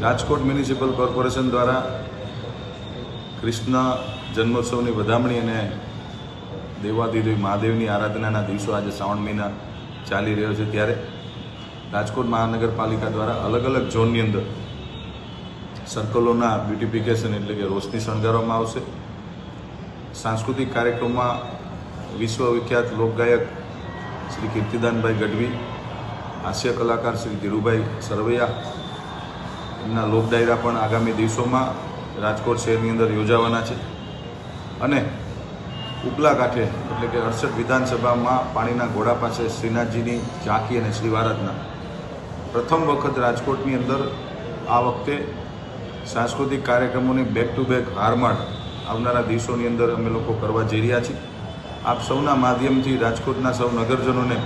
Rajkot municipal corporation દ્વારા કૃષ્ણ જન્મોત્સવની વધામણી અને દેવાદિદેવી મહાદેવની આરાધનાના દિવસો આજે શ્રાવણ મહિના ચાલી રહ્યો છે ત્યારે રાજકોટ મહાનગરપાલિકા દ્વારા અલગ અલગ ઝોનની અંદર સર્કલોના બ્યુટિફિકેશન એટલે કે રોશની શણગારવામાં આવશે. સાંસ્કૃતિક કાર્યક્રમમાં વિશ્વવિખ્યાત લોકગાયક શ્રી કીર્તિદાનભાઈ ગઢવી, હાસ્ય કલાકાર શ્રી ધીરુભાઈ સરવૈયા એમના લોક ડાયરા પણ આગામી દિવસોમાં રાજકોટ શહેરની અંદર યોજાવાના છે. અને ઉપલા કાંઠે, એટલે કે અડસઠ વિધાનસભામાં પાણીના ઘોડા પાસે શ્રીનાથજીની ઝાંકી અને શ્રી વારાધના પ્રથમ વખત રાજકોટની અંદર આ વખતે સાંસ્કૃતિક કાર્યક્રમોની બેક ટુ બેક હારમાળ આવનારા દિવસોની અંદર અમે લોકો કરવા જઈ રહ્યા છીએ. આપ સૌના માધ્યમથી રાજકોટના સૌ નગરજનોને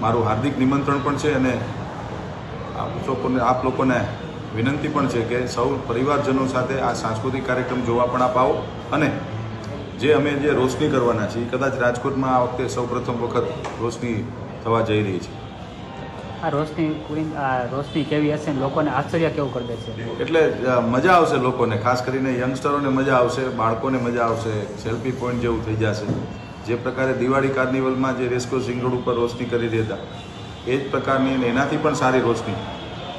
મારું હાર્દિક નિમંત્રણ પણ છે અને આપ લોકોને આપ લોકોને વિનંતી પણ છે કે સૌ પરિવારજનો સાથે આ સાંસ્કૃતિક કાર્યક્રમ જોવા પણ આપ આવો અને જે અમે જે રોશની કરવાના છીએ કદાચ રાજકોટમાં આ વખતે સૌ પ્રથમ વખત રોશની થવા જઈ રહી છે. આ રોશની આ રોશની કેવી હશે લોકોને આશ્ચર્ય કેવું કરી દેશે એટલે મજા આવશે લોકોને ખાસ કરીને યંગસ્ટરોને મજા આવશે બાળકોને મજા આવશે સેલ્ફી પોઈન્ટ જેવું થઈ જશે. જે પ્રકારે દિવાળી કાર્નિવલમાં જે રેસ્કો સિંગ રોડ ઉપર રોશની કરી રહ્યા હતા એ જ પ્રકારની એનાથી પણ સારી રોશની.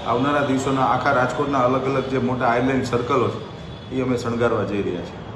આવનારા દિવસોના આખા રાજકોટના અલગ અલગ જે મોટા આઇલેન્ડ સર્કલો છે, એ અમે શણગારવા જઈ રહ્યા છીએ.